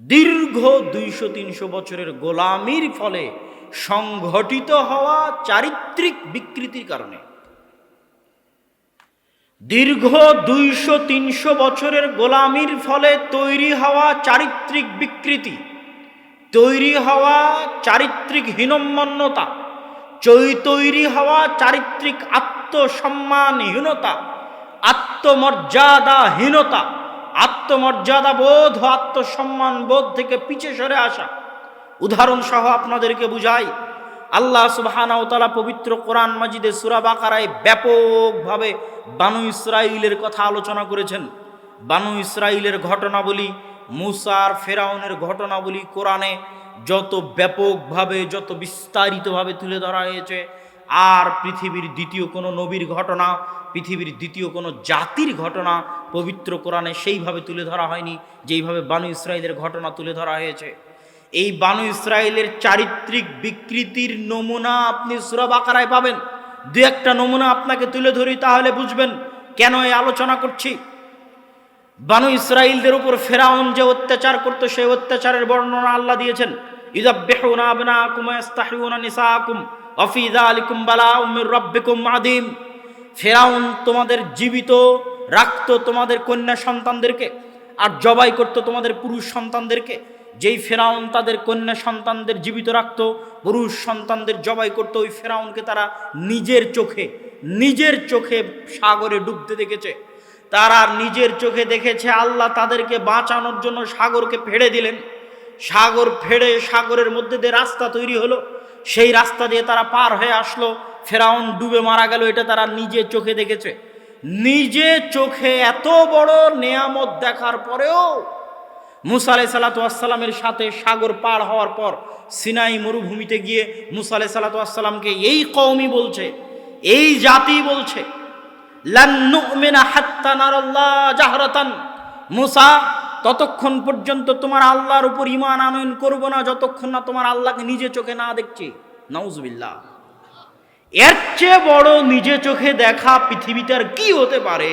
দীর্ঘ দুইশো, তিনশো বছরের গোলামির ফলে সংঘটিত হওয়া চারিত্রিক বিকৃতির কারণে। দীর্ঘ দুইশো, তিনশো বছরের গোলামির ফলে তৈরি হওয়া চারিত্রিক বিকৃতি, তৈরি হওয়া চারিত্রিক হীনম্মন্যতা, চৈ তৈরি হওয়া চারিত্রিক আত্মসম্মানহীনতা, আত্মমর্যাদাহীনতা আত্মমর্যাদা বোধ ও আত্মসম্মান বোধ থেকে পিছে সরে আসা। উদাহরণ সহ আপনাদেরকে বুঝাই। আল্লাহ তাআলা পবিত্র কোরআন মাজিদে সূরা বাকারায় ব্যাপকভাবে বানু ইসরাইলের কথা আলোচনা করেছেন। বানু ইসরাইলের ঘটনাবলী মুসার ফেরাউনের ঘটনাবলী কোরআনে যত ব্যাপকভাবে, যত বিস্তারিতভাবে তুলে ধরা হয়েছে আর পৃথিবীর দ্বিতীয় কোনো নবীর ঘটনা, পৃথিবীর দ্বিতীয় কোনো জাতির ঘটনা পবিত্র কোরআনে সেইভাবে তুলে ধরা হয়নি, যেইভাবে বানু ইসরায়েলের ঘটনা তুলে ধরা হয়েছে। এই বানু ইসরায়েলের চারিত্রিক বিকৃতির নমুনা আপনি সুরা বাকারায় পাবেন। দু একটা নমুনা আপনাকে তুলে ধরি তাহলে বুঝবেন কেন এই আলোচনা করছি। বানু ইসরায়েলদের উপর ফেরাউন যে অত্যাচার করতো, সেই অত্যাচারের বর্ণনা আল্লাহ দিয়েছেন। ইদাব্বিহুনা আবনাকুম ইস্তাহিউনা নিসাকুম। ওয়াফি যালিকুম বালাউম মির রাব্বিকুম ফেরাউন তোমাদের জীবিত, রাখতো তোমাদের কন্যা সন্তানদেরকে আর জবাই করতো তোমাদের পুরুষ সন্তানদেরকে। যেই ফেরাউন তাদের কন্যা সন্তানদের জীবিত রাখতো, পুরুষ সন্তানদের জবাই করতো, ওই ফেরাউনকে তারা নিজের চোখে নিজের চোখে সাগরে ডুবতে দেখেছে। তারা নিজের চোখে দেখেছে, আল্লাহ তাদেরকে বাঁচানোর জন্য সাগরকে ফেড়ে দিলেন। সাগর ফেড়ে সাগরের মধ্যে দিয়ে রাস্তা তৈরি হলো। সেই রাস্তা দিয়ে তারা পার হয়ে আসলো। ফেরাউন ডুবে মারা গেল, এটা তারা নিজে চোখে দেখেছে। নিজে চোখে এত বড় নেয়ামত দেখার পরেও মুসা আলাই সাল্লাতামের সাথে সাগর পার হওয়ার পর সিনাই মরুভূমিতে গিয়ে মুসা আলাই সাল্লাতামকে এই কওমি বলছে, এই জাতি বলছে মুসা ততক্ষণ পর্যন্ত তোমার আল্লাহর উপর ইমান আনয়ন করব না, যতক্ষণ না তোমার আল্লাহকে নিজে চোখে না দেখছি। নাউজবিল্লাহ। এর চেয়ে বড় নিজে চোখে দেখা পৃথিবীতে আর কি হতে পারে?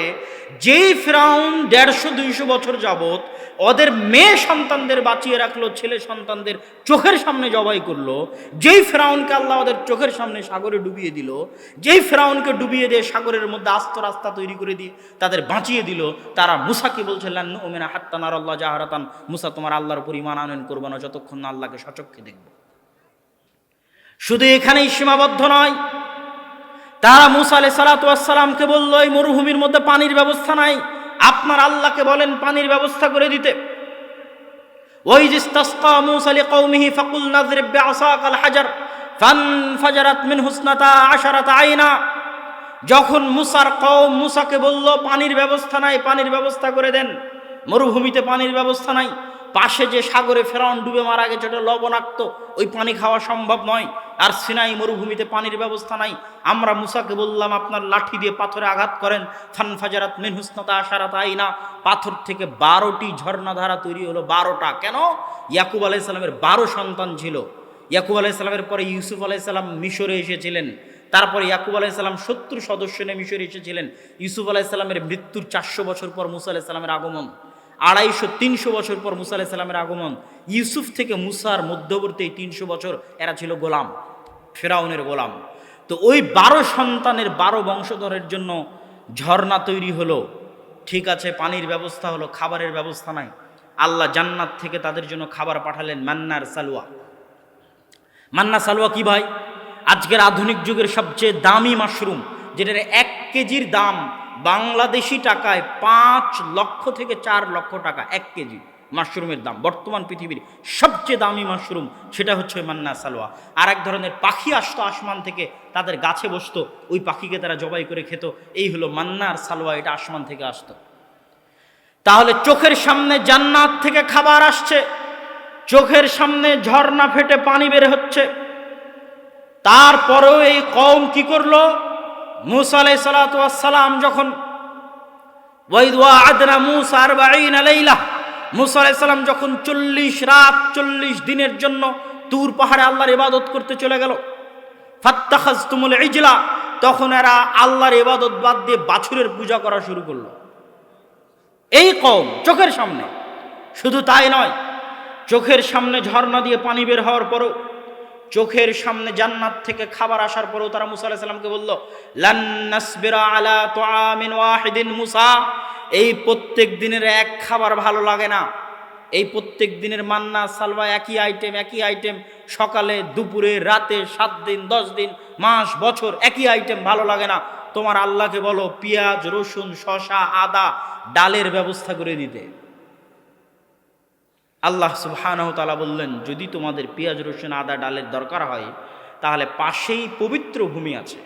যেই ফ্রাউন দেড়শো, দুইশো বছর যাবত ওদের মেয়ে সন্তানদের বাঁচিয়ে রাখল, ছেলে সন্তানদের চোখের সামনে জবাই করল, যেই ফ্রাউনকে আল্লাহ ওদের চোখের সামনে সাগরে ডুবিয়ে দিল, যেই ফ্রাউনকে ডুবিয়ে দিয়ে সাগরের মধ্যে আস্ত রাস্তা তৈরি করে দিয়ে তাদের বাঁচিয়ে দিল, তারা মুসাকে বলছে লান্ন ওমেনা হাত্তানার আল্লাহ জাহারাতান। মুসা, তোমার আল্লাহর পরিমাণ আনয়ন করব না যতক্ষণ না আল্লাহকে সচক্ষে দেখব। শুধু এখানেই সীমাবদ্ধ নয় তারা মুসা আলাই সালাতামকে বলল, এই মরুভূমির মধ্যে পানির ব্যবস্থা নাই। আপনার আল্লাহকে বলেন পানির ব্যবস্থা করে দিতে। ওই জিস্তাসকা মুসা আলী কৌমিহি ফাকুল নাজরিব বিআসাক আল হাজার ফান মিন হুসনাতা আশারাত আইনা। যখন মুসার কওম মুসাকে বলল, পানির ব্যবস্থা নাই, পানির ব্যবস্থা করে দেন। মরুভূমিতে পানির ব্যবস্থা নাই। পাশে যে সাগরে ফেরাউন ডুবে মারা গেছে, ওটা লবণাক্ত। ওই পানি খাওয়া সম্ভব নয়। আর সিনাই মরুভূমিতে পানির ব্যবস্থা নাই। আমরা মুসাকে বললাম, আপনার লাঠি দিয়ে পাথরে আঘাত করেন। ফান ফাজারাত মিন হুসনাতা আশারাত আইনা। পাথর থেকে বারোটি ঝর্ণাধারা তৈরি হলো, বারোটা। কেন? ইয়াকুব আলাইসাল্লামের বারো সন্তান ছিল। ইয়াকুব আলাইসাল্লামের পরে ইউসুফ আলাইসাল্লাম মিশরে এসেছিলেন। তারপরে ইয়াকুব আলাইসাল্লাম সত্তর সদস্য নিয়ে মিশরে এসেছিলেন। ইউসুফ আলাইসাল্লামের মৃত্যুর চারশো বছর পর মুসা আলাইসাল্লামের আগমন। আড়াইশো, তিনশো বছর পর মুসা আলাইসাল্লামের আগমন। ইউসুফ থেকে মুসার মধ্যবর্তী তিনশো বছর এরা ছিল গোলাম, ফেরাউনের গোলাম। তো ওই বারো সন্তানের বারো বংশধরের জন্য ঝর্ণা তৈরি হলো। ঠিক আছে, পানির ব্যবস্থা হলো, খাবারের ব্যবস্থা নাই। আল্লাহ জান্নাত থেকে তাদের জন্য খাবার পাঠালেন মান্নার সালুয়া মান্না সালুয়া কি ভাই? আজকের আধুনিক যুগের সবচেয়ে দামি মাশরুম, যেটার এক কেজির দাম বাংলাদেশি টাকায় পাঁচ লক্ষ থেকে চার লক্ষ টাকা, এক কেজি মাশরুমের দাম। বর্তমান পৃথিবীর সবচেয়ে দামি মাশরুম সেটা হচ্ছে মান্না সালোয়া। আর এক ধরনের পাখি আসতো আসমান থেকে, তাদের গাছে বসতো, ওই পাখিকে তারা জবাই করে খেত। এই হলো মান্নার সালোয়া, এটা আসমান থেকে আসতো। তাহলে চোখের সামনে জান্নাত থেকে খাবার আসছে, চোখের সামনে ঝর্ণা ফেটে পানি বের হচ্ছে। তারপরেও এই কম কি করল? মুসা আলাই সালাম যখন আদনা মুসা আর লাইলা, মুসা আলাইসাল্লাম যখন চল্লিশ রাত চল্লিশ দিনের জন্য তুর পাহাড়ে আল্লাহর ইবাদত করতে চলে গেল। ফাত্তাখাজ তুমুল ইজলা, তখন এরা আল্লাহর ইবাদত বাদ দিয়ে বাছুরের পূজা করা শুরু করল। এই কম চোখের সামনে, শুধু তাই নয়, চোখের সামনে ঝর্ণা দিয়ে পানি বের হওয়ার পরও চোখের সামনে জান্নাত থেকে খাবার আসার পরেও তারা মুসা আলাইহিস সালামকে বলল লান্নাসবিরা আলা তুআমিন ওয়াহিদিন মুসা। এই প্রত্যেক দিনের এক খাবার ভালো লাগে না। এই প্রত্যেক দিনের মান্না সালবা একই আইটেম একই আইটেম সকালে, দুপুরে, রাতে, সাত দিন, দশ দিন, মাস, বছর একই আইটেম ভালো লাগে না। তোমার আল্লাহকে বলো, পেঁয়াজ, রসুন শশা আদা, ডালের ব্যবস্থা করে দিতে। আল্লাহ তাআলা বললেন, যদি তোমাদের পেঁয়াজ, রসুন, আদা, ডালের দরকার হয়, তাহলে পাশেই পবিত্র ভূমি আছে।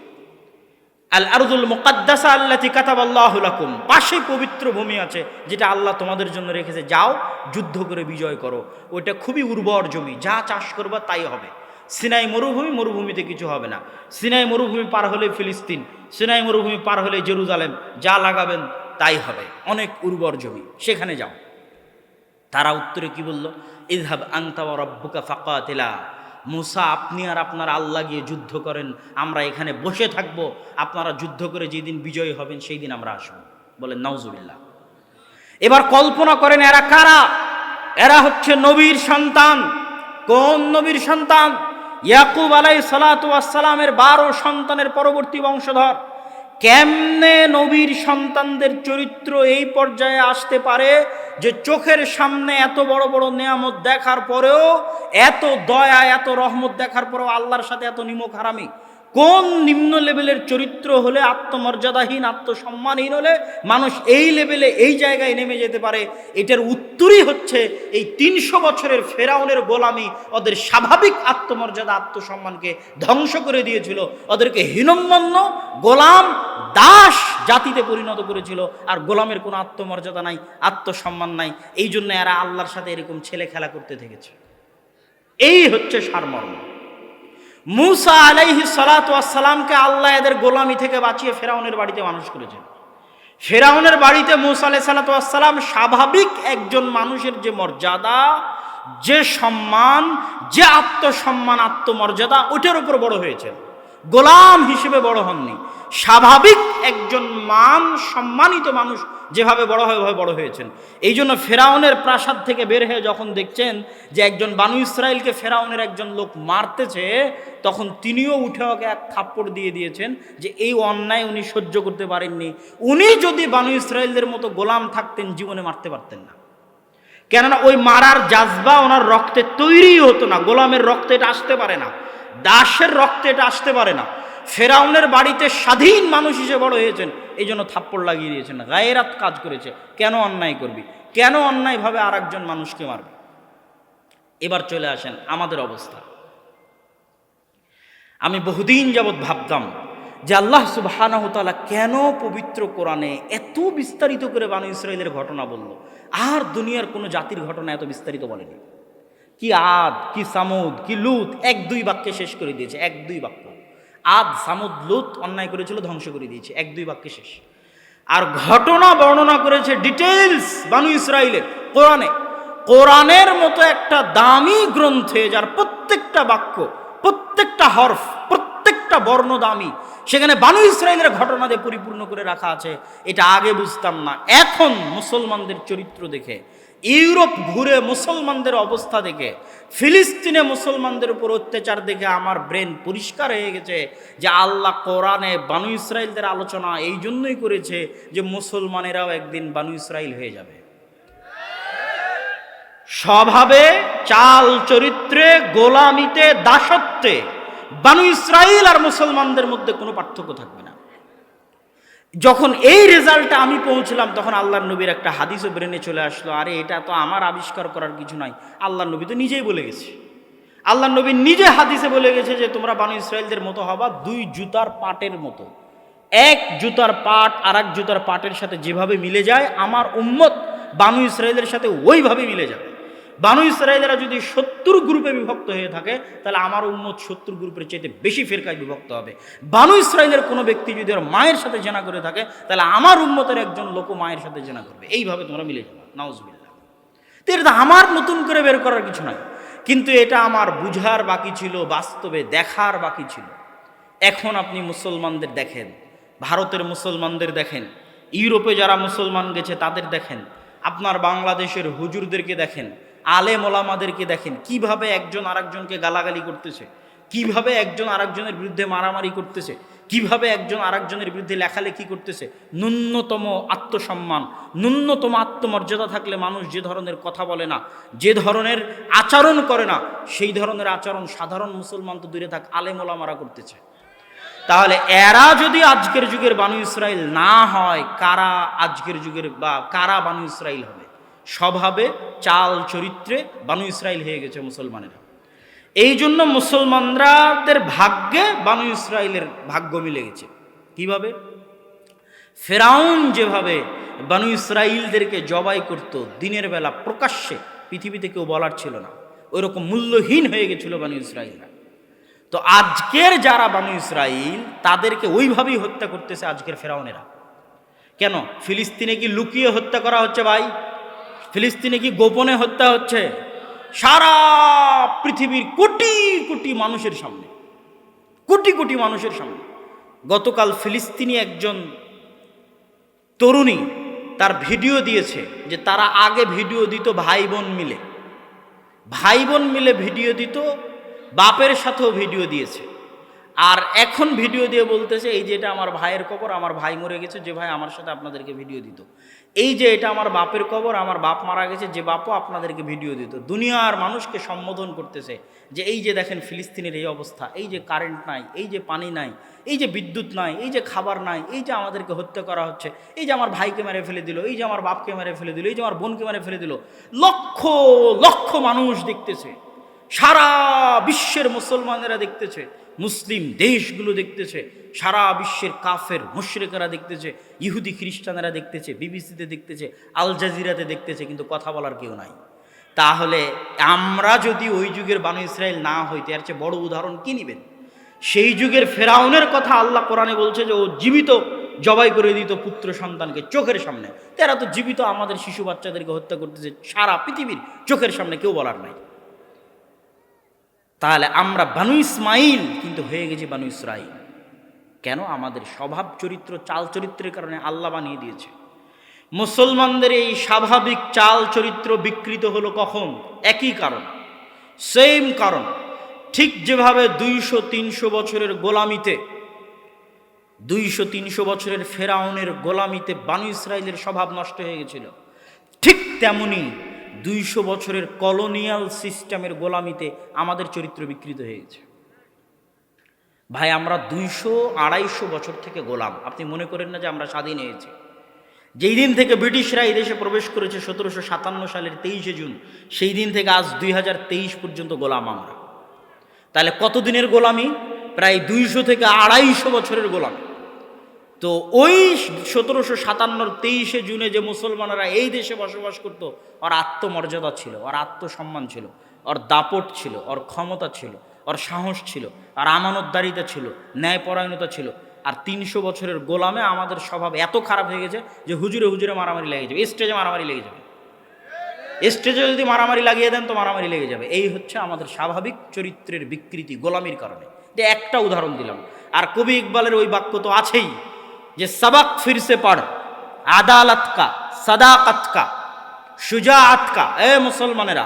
আল আরদুল মুকাদ্দাসা আল্লাতি কাতাবাল্লাহু লাকুম, পাশেই পবিত্র ভূমি আছে, যেটা আল্লাহ তোমাদের জন্য রেখেছে। যাও, যুদ্ধ করে বিজয় করো। ওইটা খুবই উর্বর জমি, যা চাষ করবা তাই হবে। সিনাই মরুভূমি, মরুভূমিতে কিছু হবে না। সিনাই মরুভূমি পার হলে ফিলিস্তিন, সিনাই মরুভূমি পার হলে জেরুজালেম, যা লাগাবেন তাই হবে। অনেক উর্বর জমি, সেখানে যাও। তারা উত্তরে কি বলল? ইজহাব আংতা রব্বুকা ফাকাতিলা। মুসা, আপনি আর আপনার আল্লাহ গিয়ে যুদ্ধ করেন, আমরা এখানে বসে থাকব। আপনারা যুদ্ধ করে যেদিন বিজয়ী হবেন সেই দিন আমরা আসব। বলেন, নাউজুবিল্লাহ। এবার কল্পনা করেন, এরা কারা? এরা হচ্ছে নবীর সন্তান। কোন নবীর সন্তান? ইয়াকুব আলাই সালাতামের বারো সন্তানের পরবর্তী বংশধর। কেমনে নবীর সন্তানদের চরিত্র এই পর্যায়ে আসতে পারে যে চোখের সামনে এত বড় বড় নিয়ামত দেখার পরেও, এত দয়া, এত রহমত দেখার পরেও আল্লাহর সাথে এত নিমক হারামি? কোন নিম্ন লেভেলের চরিত্র হলে আত্মমর্যাদাহীন, আত্মসম্মানহীন হলে মানুষ এই লেভেলে, এই জায়গায় নেমে যেতে পারে? এটার উত্তরই হচ্ছে এই তিনশো বছরের ফেরাউনের গোলামি ওদের স্বাভাবিক আত্মমর্যাদা, আত্মসম্মানকে ধ্বংস করে দিয়েছিল। ওদেরকে হীনম্মন্য গোলাম, দাস জাতিতে পরিণত করেছিল। আর গোলামের কোনো আত্মমর্যাদা নাই, আত্মসম্মান নাই। এই জন্য এরা আল্লাহর সাথে এরকম ছেলে খেলা করতে থেকেছে। এই হচ্ছে সারমর্ম। মুসা আলাইহি সালাতামকে আল্লাহ এদের গোলামি থেকে বাঁচিয়ে ফেরাউনের বাড়িতে মানুষ করেছেন। ফেরাউনের বাড়িতে মুসা আলাই সালাতাম স্বাভাবিক একজন মানুষের যে মর্যাদা, যে সম্মান, যে আত্মসম্মান, আত্মমর্যাদা ওটার উপর বড় হয়েছেন। গোলাম হিসেবে বড় হননি। স্বাভাবিক একজন মান সম্মানিত মানুষ যেভাবে বড় হয়, ওভাবে বড় হয়েছেন। এই জন্য ফেরাউনের প্রাসাদ থেকে বের হয়ে যখন দেখছেন যে একজন বানু ইসরায়েলকে ফেরাউনের একজন লোক মারতেছে, তখন তিনিও উঠে ওকে এক থাপ্পড় দিয়ে দিয়েছেন যে এই অন্যায় উনি সহ্য করতে পারেননি। উনি যদি বানু ইসরায়েলদের মতো গোলাম থাকতেন, জীবনে মারতে পারতেন না। কেননা ওই মারার জাজবা ওনার রক্তে তৈরি হতো না। গোলামের রক্তে এটা আসতে পারে না। দাসের রক্তে এটা আসতে পারে না। ফেরাউনের বাড়িতে স্বাধীন মানুষ হিসেবে বড় হয়েছেন, এই জন্য থাপ্পড় লাগিয়ে দিয়েছেন, গায়েরাত কাজ করেছে। কেন অন্যায় করবি? কেন অন্যায়ভাবে আর একজন মানুষকে মারবে? এবার চলে আসেন আমাদের অবস্থা। আমি বহুদিন যাবৎ ভাবতাম যে আল্লাহ সুবাহানহতালা কেন পবিত্র কোরআনে এত বিস্তারিত করে বানু ইসরায়েলের ঘটনা বলল? আর দুনিয়ার কোনো জাতির ঘটনা এত বিস্তারিত বলেনি। কি আদ, কি সামুদ, কি লুত, এক দুই বাক্যে শেষ করে দিয়েছে, এক দুই বাক্য। আদ, সামুদ, লুত অন্যায় করেছিল, ধ্বংস করে দিয়েছে। এক, দুই বাক্যে শেষ। আর ঘটনা বর্ণনা করেছে ডিটেলস বানু ইসরায়েলের কোরআনে। কোরআনের মতো একটা দামি গ্রন্থে যার প্রত্যেকটা বাক্য, প্রত্যেকটা হরফ, প্রত্যেকটা বর্ণ দামি, সেখানে বানু ইসরায়েলের ঘটনা দিয়ে পরিপূর্ণ করে রাখা আছে। এটা আগে বুঝতাম না। এখন মুসলমানদের চরিত্র দেখে ইউরোপ ঘুরে মুসলমানদের অবস্থা দেখে, ফিলিস্তিনে মুসলমানদের উপর অত্যাচার দেখে আমার ব্রেন পরিষ্কার হয়ে গেছে যে আল্লাহ কোরআনে বানু ইসরায়েলদের আলোচনা এই জন্যই করেছে যে মুসলমানেরাও একদিন বানু ইসরায়েল হয়ে যাবে। স্বভাবে, চাল চরিত্রে, গোলামিতে, দাসত্বে বানু ইসরায়েল আর মুসলমানদের মধ্যে কোনো পার্থক্য থাকবে যখন এই রেজাল্টটা আমি পৌঁছলাম, তখন আল্লাহ নবীর একটা হাদিসও ব্রেনে চলে আসলো, আরে এটা তো আমার আবিষ্কার করার কিছু নাই। আল্লাহর নবী তো নিজেই বলে গেছে। আল্লাহ নবী নিজে হাদিসে বলে গেছে যে, তোমরা বানু ইসরায়েলদের মতো হবা দুই জুতার পাটের মতো। এক জুতার পাট আর এক জুতার পাটের সাথে যেভাবে মিলে যায়, আমার উম্মত বানু ইসরায়েলের সাথে ওইভাবে মিলে যাবে। বানু ইসরায়েলেরা যদি সত্তর গ্রুপে বিভক্ত হয়ে থাকে, তাহলে আমার উম্মত সত্তর গ্রুপের চাইতে বেশি ফেরকায় বিভক্ত হবে। বানু ইসরায়েলের কোনো ব্যক্তি যদি ওর মায়ের সাথে জেনা করে থাকে, তাহলে আমার উম্মতের একজন লোক মায়ের সাথে জেনা করবে। এইভাবে তোমরা মিলে যাবে নাউজবিল্লা তো এটা আমার নতুন করে বের করার কিছু নয় কিন্তু এটা আমার বুঝার বাকি ছিল, বাস্তবে দেখার বাকি ছিল। এখন আপনি মুসলমানদের দেখেন, ভারতের মুসলমানদের দেখেন, ইউরোপে যারা মুসলমান গেছে তাদের দেখেন, আপনার বাংলাদেশের হুজুরদেরকে দেখেন আলেম ওলামাদেরকে দেখেন, কীভাবে একজন আরেকজনকে গালাগালি করতেছে, কীভাবে একজন আরেকজনের বিরুদ্ধে মারামারি করতেছে, কীভাবে একজন আরেকজনের বিরুদ্ধে লেখালেখি করতেছে, ন্যূনতম আত্মসম্মান, ন্যূনতম আত্মমর্যাদা থাকলে মানুষ যে ধরনের কথা বলে না, যে ধরনের আচরণ করে না, সেই ধরনের আচরণ সাধারণ মুসলমান তো দূরে থাক, আলেম ওলামারা করতেছে। তাহলে এরা যদি আজকের যুগের বানু ইসরায়েল না হয়, কারা আজকের যুগের বা কারা বানু ইসরায়েল হবে? স্বভাবে, চাল চরিত্রে বানু ইসরায়েল হয়ে গেছে মুসলমানেরা। এই জন্য মুসলমানরাদের ভাগ্যে বানু ইসরায়েলের ভাগ্য মিলে গেছে। কীভাবে? ফেরাউন যেভাবে বানু ইসরায়েলদেরকে জবাই করত, দিনের বেলা প্রকাশ্যে পৃথিবীতে কেউ বলার ছিল না। ওইরকম মূল্যহীন হয়ে গেছিল বানু ইসরায়েলরা তো আজকের যারা বানু ইসরায়েল তাদেরকে ওইভাবেই হত্যা করতেছে আজকের ফেরাউনেরা। কেন? ফিলিস্তিনে কি লুকিয়ে হত্যা করা হচ্ছে ভাই? ফিলিস্তিনে কি গোপনে হত্যা হচ্ছে? সারা পৃথিবীর কোটি কোটি মানুষের সামনে, কোটি কোটি মানুষের সামনে। গতকাল ফিলিস্তিনি একজন তরুণী তার ভিডিও দিয়েছে যে তারা আগে ভিডিও দিত ভাই বোন মিলে। ভাই বোন মিলে ভিডিও দিত, বাপের সাথেও ভিডিও দিয়েছে। আর এখন ভিডিও দিয়ে বলতেছে, এই যে এটা আমার ভাইয়ের কবর আমার ভাই মরে গেছে, যে ভাই আমার সাথে আপনাদেরকে ভিডিও দিত। এই যে এটা আমার বাপের কবর আমার বাপ মারা গেছে যে বাপও আপনাদেরকে ভিডিও দিত দুনিয়ার মানুষকে সম্বোধন করতেছে যে এই যে দেখেন ফিলিস্তিনের এই অবস্থা এই যে কারেন্ট নাই এই যে পানি নাই এই যে বিদ্যুৎ নাই এই যে খাবার নাই এই যে আমাদেরকে হত্যা করা হচ্ছে এই যে আমার ভাইকে মেরে ফেলে দিল এই যে আমার বাপকে মেরে ফেলে দিল এই যে আমার বোনকে মেরে ফেলে দিল লক্ষ লক্ষ মানুষ দেখতেছে সারা বিশ্বের মুসলমানেরা দেখতেছে মুসলিম দেশগুলো দেখতেছে, সারা বিশ্বের কাফের মুশরেকেরা দেখতেছে, ইহুদি খ্রিস্টানেরা দেখতেছে, বিবিসিতে দেখতেছে, আল জাজিরাতে দেখতেছে, কিন্তু কথা বলার কেউ নাই। তাহলে আমরা যদি ওই যুগের বানু ইসরায়েল না হইতে এর চেয়ে বড় উদাহরণ কি নিবেন? সেই যুগের ফেরাউনের কথা আল্লাহ কোরআনে বলছে যে, ও জীবিত জবাই করে দিত পুত্র সন্তানকে চোখের সামনে। তারা তো জীবিত আমাদের শিশু বাচ্চাদেরকে হত্যা করতেছে, সারা পৃথিবীর চোখের সামনে, কেউ বলার নাই। তাহলে আমরা বানু ইসমাইল কিন্তু হয়ে গেছি বানু ইসরাইল। কেন? আমাদের স্বভাব চরিত্র, চাল চরিত্রের কারণে আল্লাহ বানিয়ে দিয়েছে। মুসলমানদের এই স্বাভাবিক চাল চরিত্র বিকৃত হলো কখন? একই কারণ। সেম কারণ। ঠিক যেভাবে দুইশো, তিনশো বছরের গোলামিতে, দুইশো, তিনশো বছরের ফেরাউনের গোলামিতে বানু ইসরায়েলের স্বভাব নষ্ট হয়ে গেছিল, ঠিক তেমনি দুইশো বছরের কলোনিয়াল সিস্টেমের গোলামিতে আমাদের চরিত্র বিকৃত হয়ে গেছে। ভাই, আমরা দুইশো আড়াইশো বছর থেকে গোলাম। আপনি মনে করেন না যে আমরা স্বাধীন হয়েছি? যেই দিন থেকে ব্রিটিশরা এই দেশে প্রবেশ করেছে সতেরোশো সাতান্ন সালের তেইশে জুন, সেই দিন থেকে আজ দুই হাজার তেইশ পর্যন্ত গোলাম আমরা। তাহলে কতদিনের গোলামি? প্রায় দুইশো থেকে আড়াইশো বছরের গোলামি। তো ওই সতেরোশো সাতান্নর তেইশে জুনে যে মুসলমানেরা এই দেশে বসবাস করত, ওর আত্মমর্যাদা ছিল, ওর আত্মসম্মান ছিল, ওর দাপট ছিল, ওর ক্ষমতা ছিল, ওর সাহস ছিল, আর আমানতদারিতা ছিল, ন্যায়পরায়ণতা ছিল। আর তিনশো বছরের গোলামে আমাদের স্বভাব এত খারাপ হয়ে গেছে যে হুজুরে হুজুরে মারামারি লেগে যাবে, স্টেজে মারামারি লেগে যাবে। স্টেজে যদি মারামারি লাগিয়ে দেন তো মারামারি লেগে যাবে। এই হচ্ছে আমাদের স্বাভাবিক চরিত্রের বিকৃতি গোলামির কারণে। যে একটা উদাহরণ দিলাম, আর কবি ইকবালের ওই বাক্য তো আছেই। যে সবাক ফিরসে পড় আদালত কা সদাকত কা সুজাআত কা এ মুসলমানেরা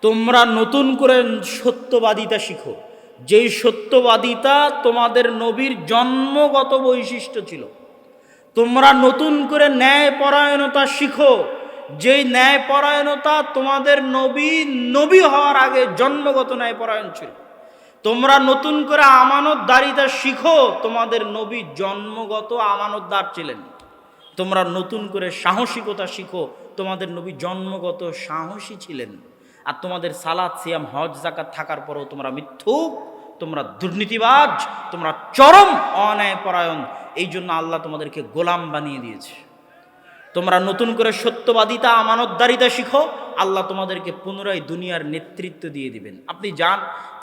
তোমরা নতুন করে সত্যবাদিতা শিখো যেই সত্যবাদিতা তোমাদের নবীর জন্মগত বৈশিষ্ট্য ছিল তোমরা নতুন করে ন্যায়পরায়ণতা শিখো যেই ন্যায়পরায়ণতা তোমাদের নবী নবী হওয়ার আগে জন্মগত ন্যায়পরায়ণ ছিল। তোমরা নতুন করে আমানতদারিতা শিখো, তোমাদের নবী জন্মগত আমানতদার ছিলেন। তোমরা নতুন করে সাহসিকতা শিখো, তোমাদের নবী জন্মগত সাহসী ছিলেন। আর তোমাদের সালাদ সিয়াম, হজ জাকাত থাকার পরেও তোমরা মিথ্যুক, তোমরা দুর্নীতিবাজ, তোমরা চরম অন্যায়পরায়ণ। এই জন্য আল্লাহ তোমাদেরকে গোলাম বানিয়ে দিয়েছে। তোমরা নতুন করে সত্যবাদিতা, আমানতদারিতা শিখো, আল্লাহ তোমাদেরকে পুনরায় দুনিয়ার নেতৃত্ব দিয়ে দিবেন। আপনি যান,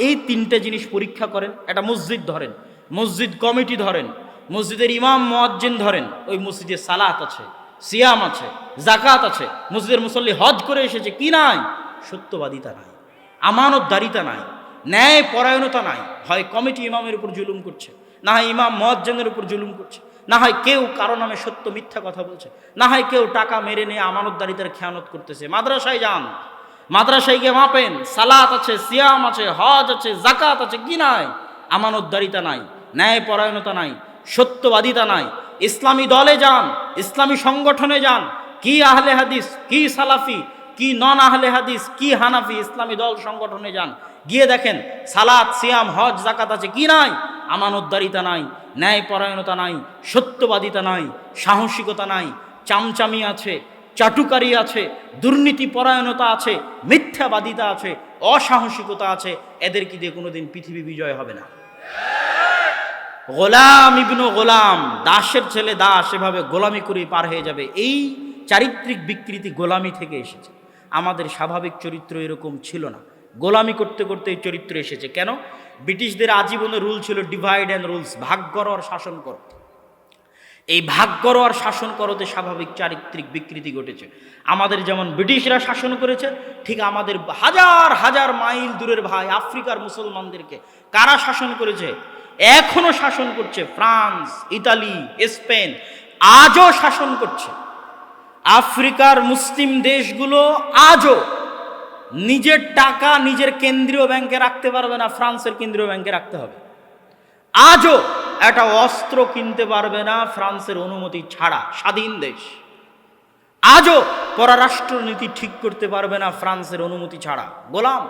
এই তিনটে জিনিস পরীক্ষা করেন। একটা মসজিদ ধরেন, মসজিদ কমিটি ধরেন, মসজিদের ইমাম, মোয়াজ্জিন ধরেন, ওই মসজিদে সালাত আছে, সিয়াম আছে জাকাত আছে, মসজিদের মুসল্লি হজ করে এসেছে, কি নাই? সত্যবাদিতা নাই, আমানতদারিতা নাই ন্যায় পরায়ণতা নাই। হয় কমিটি ইমামের উপর জুলুম করছে না হয় ইমাম মজ্জানের উপর জুলুম করছে, না হয় কেউ কারও নামে সত্য মিথ্যা কথা বলছে, না হয় কেউ টাকা মেরে নিয়ে আমানতদারিতার খেয়ানত করতেছে। মাদ্রাসায় যান, মাদ্রাসায় গিয়ে মাপেন, সালাত আছে, সিয়াম আছে, হজ আছে জাকাত আছে, কি নাই? আমানতদারিতা নাই ন্যায় পরায়ণতা নাই, সত্যবাদিতা নাই। ইসলামী দলে যান, ইসলামী সংগঠনে যান, কি আহলে হাদিস, কি সালাফি, কি নন আহলে হাদিস, কি হানাফি, ইসলামী দল সংগঠনে যান। গিয়ে দেখেন সালাত, সিয়াম, হজ জাকাত আছে, কি নাই? আমানতদারিতা নাই ন্যায় পরায়ণতা নাই, সত্যবাদিতা নাই, সাহসিকতা নাই, চামচামি আছে, চাটুকারি আছে দুর্নীতি পরায়ণতা আছে, মিথ্যাবাদিতা আছে, অসাহসিকতা আছে এদেরকে দিয়ে কোনোদিন পৃথিবী বিজয় হবে না? গোলাম ইবনু গোলাম, দাসের ছেলে দাস, এভাবে গোলামি করে পার হয়ে যাবে। এই চারিত্রিক বিকৃতি গোলামি থেকে এসেছে। আমাদের স্বাভাবিক চরিত্র এরকম ছিল না। গোলামি করতে করতে এই চরিত্র এসেছে। কেন? ব্রিটিশদের আজীবনের রুল ছিল ডিভাইড অ্যান্ড রুলস ভাগ করো আর শাসন করো। এই ভাগ করো আর শাসন করোতে স্বাভাবিক চারিত্রিক বিকৃতি ঘটেছে। আমাদের যেমন ব্রিটিশরা শাসন করেছে, ঠিক আমাদের হাজার হাজার মাইল দূরের ভাই আফ্রিকার মুসলমানদেরকে কারা শাসন করেছে? এখনও শাসন করছে ফ্রান্স, ইতালি, স্পেন, আজও শাসন করছে। আফ্রিকার মুসলিম দেশগুলো আজও নিজের টাকা নিজের কেন্দ্রীয় ব্যাংকে রাখতে পারবে না, ফ্রান্সের কেন্দ্রীয় ব্যাংকে রাখতে হবে। আজও একটা অস্ত্র কিনতে পারবে না ফ্রান্সের অনুমতি ছাড়া, স্বাধীন দেশ। আজও পররাষ্ট্রনীতি ঠিক করতে পারবে না ফ্রান্সের অনুমতি ছাড়া। গোলাম,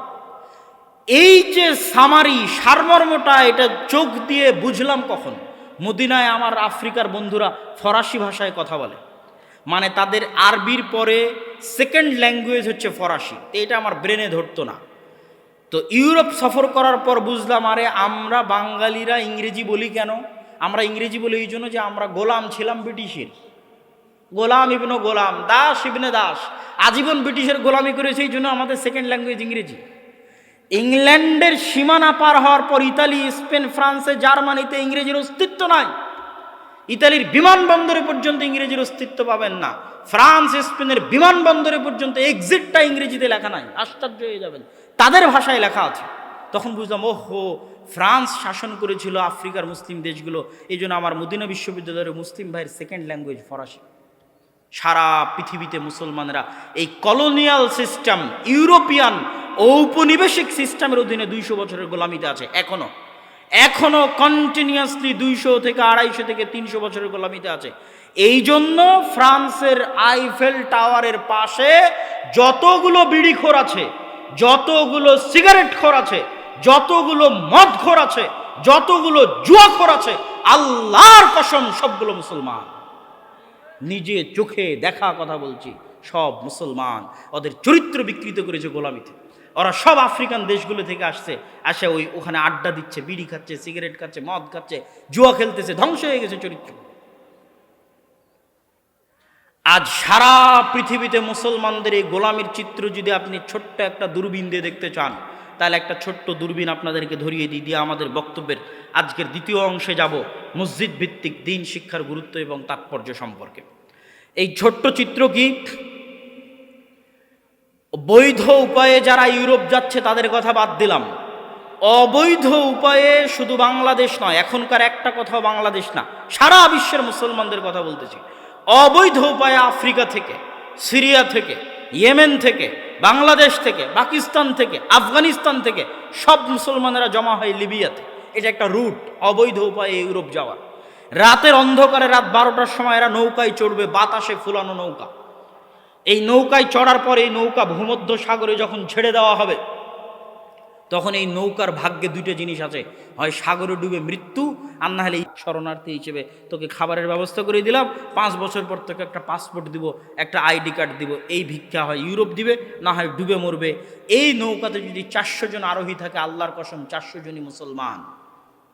এই যে সামারি সারমর্মটা, এটা চোখ দিয়ে বুঝলাম কখন? মদিনায় আমার আফ্রিকার বন্ধুরা ফরাসি ভাষায় কথা বলে। মানে তাদের আরবির পরে সেকেন্ড ল্যাঙ্গুয়েজ হচ্ছে ফরাসি। তো এটা আমার ব্রেনে ধরতো না। তো ইউরোপ সফর করার পর বুঝলাম, আরে আমরা বাঙালিরা ইংরেজি বলি কেন? আমরা ইংরেজি বলি এই জন্য যে আমরা গোলাম ছিলাম ব্রিটিশের। গোলাম ইবনো গোলাম, দাস ইবনে দাস। আজীবন ব্রিটিশের গোলামি করেছে এই জন্য আমাদের সেকেন্ড ল্যাঙ্গুয়েজ ইংরেজি। ইংল্যান্ডের সীমানা পার হওয়ার পর ইতালি, স্পেন, ফ্রান্সে, জার্মানিতে ইংরেজির অস্তিত্ব নাই। ইতালির বিমানবন্দরে পর্যন্ত ইংরেজির অস্তিত্ব পাবেন না। ফ্রান্স, স্পেনের বিমানবন্দরে পর্যন্ত এক্সিটটা ইংরেজিতে লেখা নাই, আশ্চর্য হয়ে যাবেন। তাদের ভাষায় লেখা আছে। তখন বুঝলাম, ওহো, ফ্রান্স শাসন করেছিল আফ্রিকার মুসলিম দেশগুলো। এই জন্য আমার মদিনা বিশ্ববিদ্যালয়ের মুসলিম ভাইয়ের সেকেন্ড ল্যাঙ্গুয়েজ ফরাসি। সারা পৃথিবীতে মুসলমানরা এই কলোনিয়াল সিস্টেম ইউরোপিয়ান ঔপনিবেশিক সিস্টেমের অধীনে দুইশো বছরের গোলামিতে আছে, এখনও। এখনও কন্টিনিউয়াসলি দুইশো থেকে আড়াইশো থেকে তিনশো বছরের গোলামিতে আছে। এই জন্য ফ্রান্সের আইফেল টাওয়ারের পাশে যতগুলো বিড়িখোর আছে, যতগুলো সিগারেট খোর আছে, যতগুলো মদ খোর আছে, যতগুলো জুয়া খোর আছে, আল্লাহর কসম সবগুলো মুসলমান। নিজে চোখে দেখা কথা বলছি, সব মুসলমান। ওদের চরিত্র বিকৃত করেছে গোলামিতে। ওরা সব আফ্রিকান দেশগুলো থেকে আসছে, আসে ওই ওখানে আড্ডা দিচ্ছে, বিড়ি খাচ্ছে, সিগারেট খাচ্ছে, মদ খাচ্ছে, জুয়া খেলতেছে, ধ্বংস হয়ে গেছে চরিত্র। আজ সারা পৃথিবীতে মুসলমানদের এই গোলামির চিত্র যদি আপনি ছোট্ট একটা দূরবীন দিয়ে দেখতে চান, তাহলে একটা ছোট্ট দূরবীন আপনাদেরকে ধরিয়ে দিই, দিয়ে আমাদের বক্তব্যের আজকের দ্বিতীয় অংশে যাব, মসজিদ ভিত্তিক দিন শিক্ষার গুরুত্ব এবং তাৎপর্য সম্পর্কে। এই ছোট্ট চিত্র কি? বৈধ উপায়ে যারা ইউরোপ যাচ্ছে তাদের কথা বাদ দিলাম। অবৈধ উপায়ে শুধু বাংলাদেশ নয়, এখনকার একটা কথাও বাংলাদেশ না, সারা বিশ্বের মুসলমানদের কথা বলতেছি। অবৈধ উপায়ে আফ্রিকা থেকে, সিরিয়া থেকে, ইয়েমেন থেকে, বাংলাদেশ থেকে, পাকিস্তান থেকে, আফগানিস্তান থেকে সব মুসলমানেরা জমা হয় লিবিয়াতে। এটা একটা রুট, অবৈধ উপায়ে ইউরোপ যাওয়ার রাতের অন্ধকারে রাত বারোটার সময় এরা নৌকায় চড়বে, বাতাসে ফুলানো নৌকা। এই নৌকায় চড়ার পর এই নৌকা ভূমধ্য সাগরে যখন ছেড়ে দেওয়া হবে, তখন এই নৌকার ভাগ্যে দুইটা জিনিস আছে। হয় সাগরে ডুবে মৃত্যু, আর না হলে শরণার্থী হিসেবে তোকে খাবারের ব্যবস্থা করে দিলাম। পাঁচ বছর পর তোকে একটা পাসপোর্ট দিব, একটা আইডি কার্ড দিব, এই ভিক্ষা হয় ইউরোপ দিবে, না হয় ডুবে মরবে। এই নৌকাতে যদি চারশো জন আরোহী থাকে, আল্লাহর কসম, চারশো জনই মুসলমান।